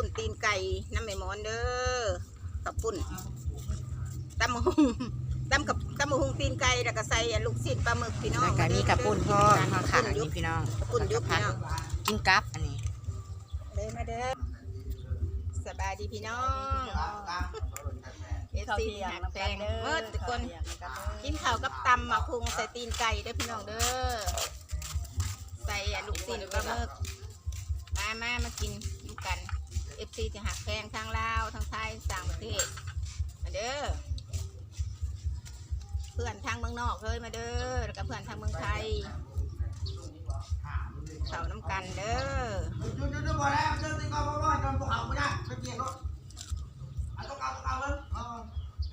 ปุ่นตีนไก่น้ำไม่มอนเด้อกับปุ่นตำมะฮุงตำกับตำมะฮุงตีนไก่แล้วก็ใส่อันลูกชิ้นปลาหมึกพี่น้องแล้วก็มีกระปุ่นพ่อมาขายยุนี่บพี่น้องกระปุ่นยุบพัพี่กน้องกินกับอันนี้เด้อมาเด้อสบายดีพี่น้องเอฟซีหักแพงเมื่อทุกคนกินข้าวกับตำหมักพุงใส่ตีนไก่เด้อพี่น้องเด้อใส่อันลูกชิ้นปลาหมึกมามามากินกินกัน เอฟซีจะหักแพงทางลาวทางไทยต่างประเทศมาเด้อเพื่อนทางเมืองนอกเลยมาเด้อแล้วก็เพื่อนทางเมืองไทยเขาน้ำกันเด้อ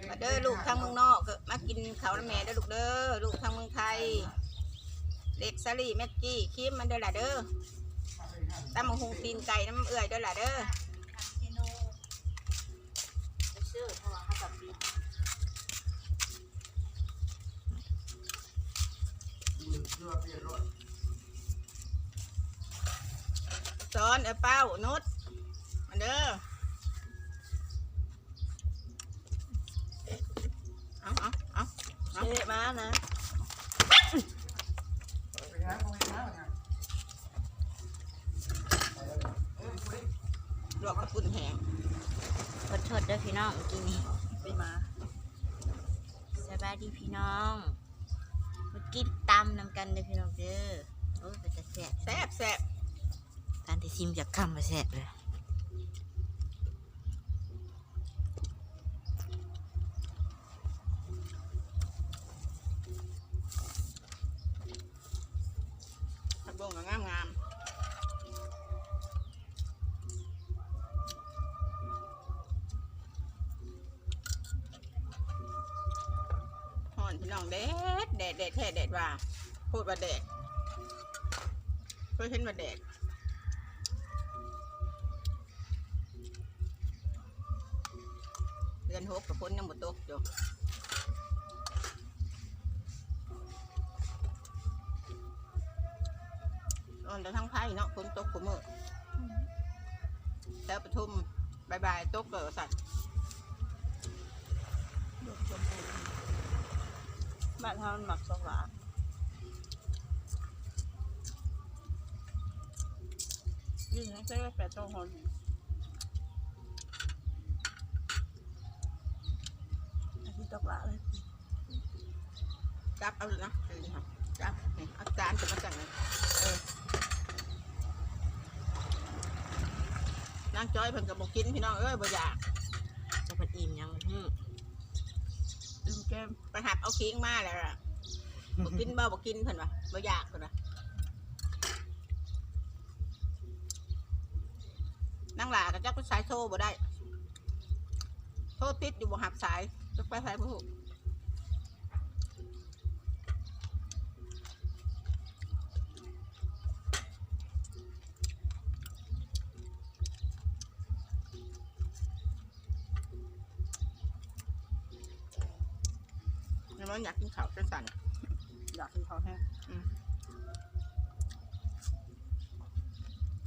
มาเด้อลูกทางเมืองนอกมากินเขาน้ำแม่เด้อลูกเด้อลูกทางเมืองไทยเล็กซาลี่แม็กกี้คิมมันเด้อล่ะเด้อตำมะฮงตีนไก่น้ำเอื่อยเด้อล่ะเด้อ สอนเออเป้านุชมาเด้อเอาเอาเอาเอาเอ๊ะมานะลวกกระปุ่นแห้งขอโทษเด้อพี่น้องเมื่ อกี้นี้ไปมาสบายดีพี่น้องมากินตำนำกันเด้อพี่น้องเด้อโอ้ยเป็นจะแซ่บแซ่บแซ่บการที่ชิมจากคำมาแซ่บเลยผักบุ้งก็งามงามห่อ น้องแดดแดดแดดแท้แดดว่าพูดว่าแดดเพื่อเห็นว่าแดดเดือนหกกับฝนยังบ่ตกอยู่นอนแต่ทั้งไพ่เนาะฝนตกกูมือแล้วปทุมบายบายตกเกิดสัตว์ บ้านเฮามันหมักสองหลายืนให้ใช้แปดตัวหนอาทิตย์ตกลาเลยจับเอาเลยนะจับอาจารย์จะมาสั่งเลยเออนั่งจ้อยเพิ่นกับบอกกินพี่น้องเอ้ยบ่อยากจะเป็นอิ่มยังฮึ่ มลืมแก้มไปหับเอาเค้งมาแล้วล่ะบอกกินบ่บอกกินเพิ่นว่าบ่อยากเพิ่นว่านั่งหลาก็จักไปสายโซ่บ่ได้ โทษติดอยู่บ่หับสายจะไปสายบ่ฮู้ แล้วมันอยากกินข้าวจังสั่นอยากกินข้าวแห้ง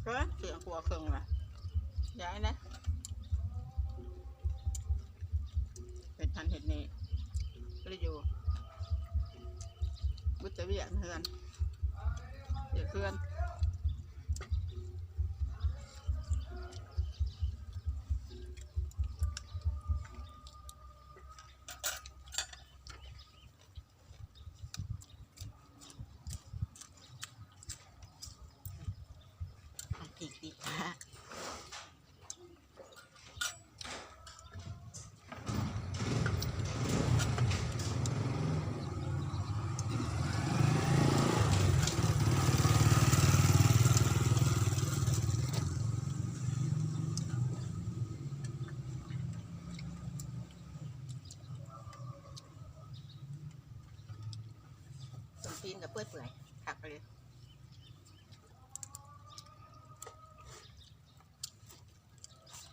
เฮ้ยเสียงกลัวเครื่องละย้ายนะเห็ดทันเห็ดนี่ก็เลยอยู่บุตรเวียนเพื่อนเดี๋ยวเพื่อน ซีนกับเปื่อยเปื่อยผักไปเลย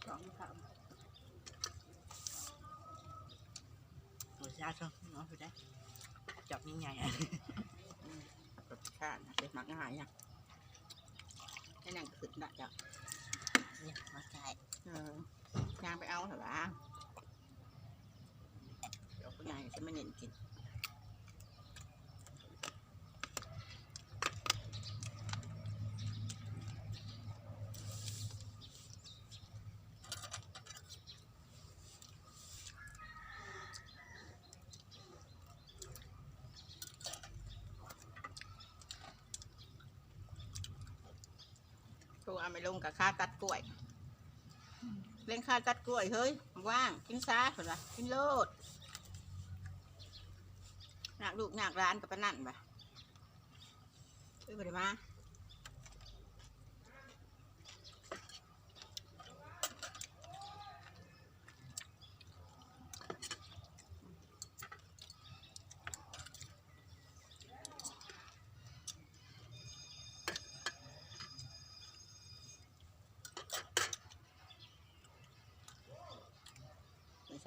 สองสามหมดยาช่องเนาะไปได้จับนิ่ไงรสชาติเด็กมักง่ายอ่งแค่นั่งขึ้นได้จ้ะเนี่ยมาใช่เอยางไปเอาเถอะวะเดี๋ยวคุณยายจะมาเห็นกิน อาไปลงกับค่าตัดกล้วย เล่นค่าตัดกล้วยเฮ้ยว่างกินซาเห็นปะกินโลดหนักลูกหนักร้านกับปนั่นปะเอ้ยไปมา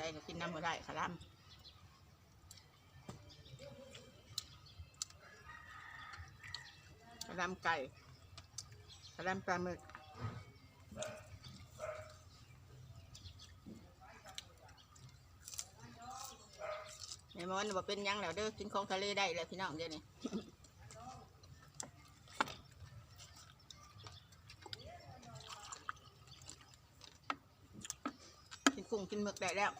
ใช่ก็กินน้ำมาได้ขะลำขะลำไก่ขะลำปลาหมึกแม่มอนบอกเป็นยังแล้วเด้อกินของทะเลได้แล้วพี่น้องเดี๋ยวนี้กินกุ้งกินหมึกได้แล้ว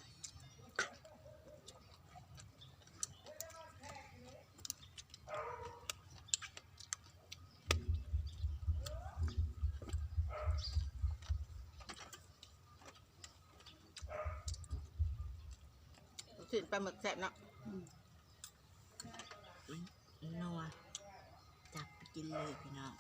สิปลาหมึกแซ่บเนาะนัวจับไปกินเลยพี่น้อง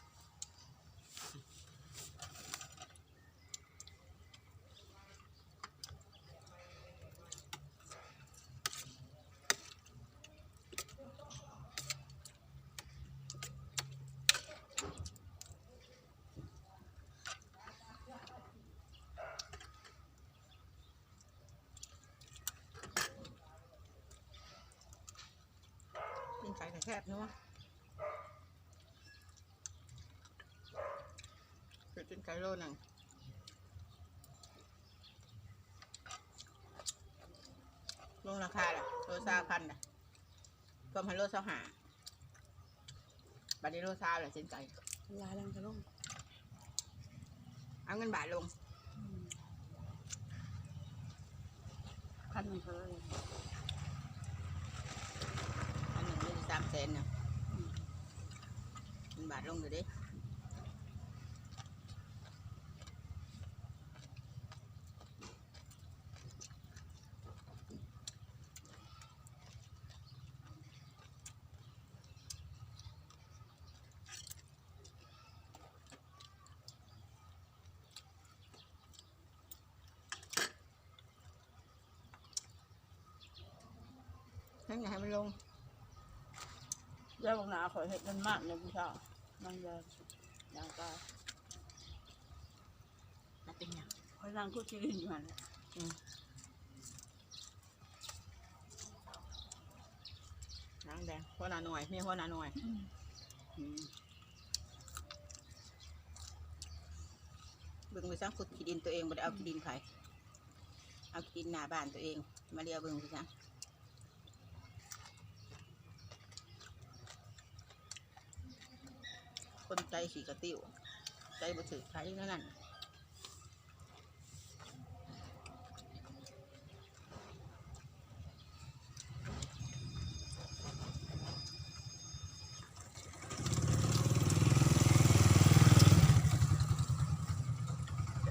ซ่บเนาะคือกินไก่โลหนึ่งลงราคาละโลซาพันนะก็พันโลซาหาบัดนี้โลซาละเส้นไก่ลายแรงกระลง เอาเงินบาทลงพันหนึ่งเขาเลย อันหนึ่งยี่สามแส นนะเงินบาทลงเลยดินั่นไงให้มันลง ยาบางนาขอยเห็ดมันมากเลยพี่ชาวนั่งยาอย่างตายแล้วเป็นหยังคอยนั่งคุยชีรินอยู่หันแหละน้ำแดงหัวหน้าหน่วยมีหัวหน้าหน่วยอืมเบิ่งไปซังขุดขี้ดินตัวเองบ่ได้เอาขี้ดินใครเอาขี้ดินหน้าบ้านตัวเอง มาเรียกเบิ่งไปซัง คนใจขี่กระติ้วใจบ่ถือใครนั่นนั่น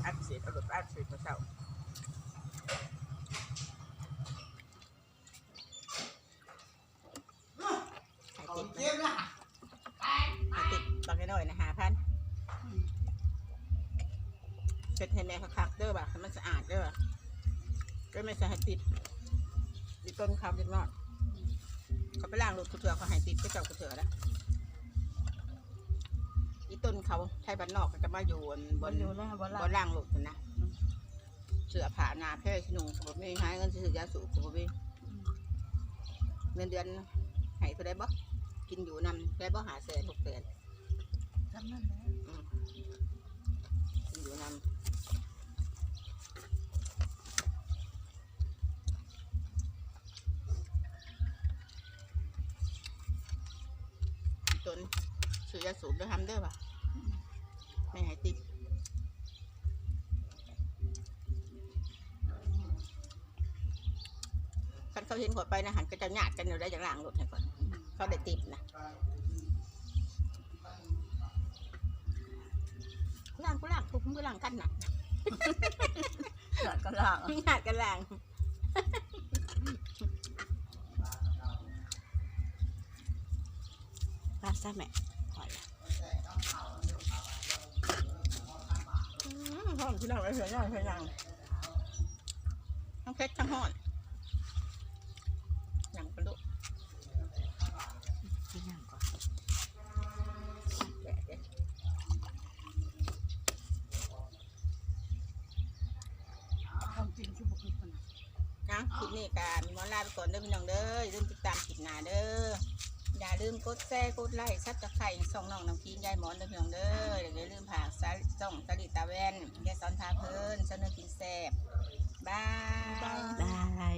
อัดเสียเอารถอัดเสียมาเศร้า ติดต้นคำเล็กน้อยเขาไปล้างรถกูเถื่อเขาให้ติดก็เจ้ากูเถื่อแล้วอีต้นเขาไทยบ้านนอกก็จะมาอยู่บนบบนนอยู่นะบนบ่ล่างล่างลูกนะเสือผ่าหนาแพร่ชนุงผมไม่หายเงินซื้อยาสูบผมไม่เงินเดือนใหายเท่าได้บ่กินอยู่นำได้บ่หาแสนหกแสน ทำนั่นแหละ กินอยู่น ซื้ อยาสูบด้วยทำเด้อป่ะไม่หายติดคันเขาเห็นขวดไปนะหันก็จะหยาดกันอยู่ได้อย่างล่างรถให้ก่อนเขาได้ติดนะล่างกูล่างกูกูล่างกันนะหลานก็ล่างหยาดกันล่างป้าซะแม่ ขอละอืมหอมที่เราไว้เผื่อย่างเผื่อย่างทั้งเพชรทั้งหอนหนังกระดูกกินน้ำก่อนแกะความจริงคือบุคคลคนนั้นนะคลิปนี้การมอลาไปก่อนเด้อพี่น้องเด้ออย่าลืมติดตามคลิปหน้าเด้อ อย่าลืมกดแชร์กดไลค์ซับตะไคร่ส่องน้องน้ำพิงยายหมอนเด้อพี่น้อเด้ออย่าลืมผ่าส่องสลิตาแวนยายสอนทาเพิ่นเสนอกินแซ่บบายบาย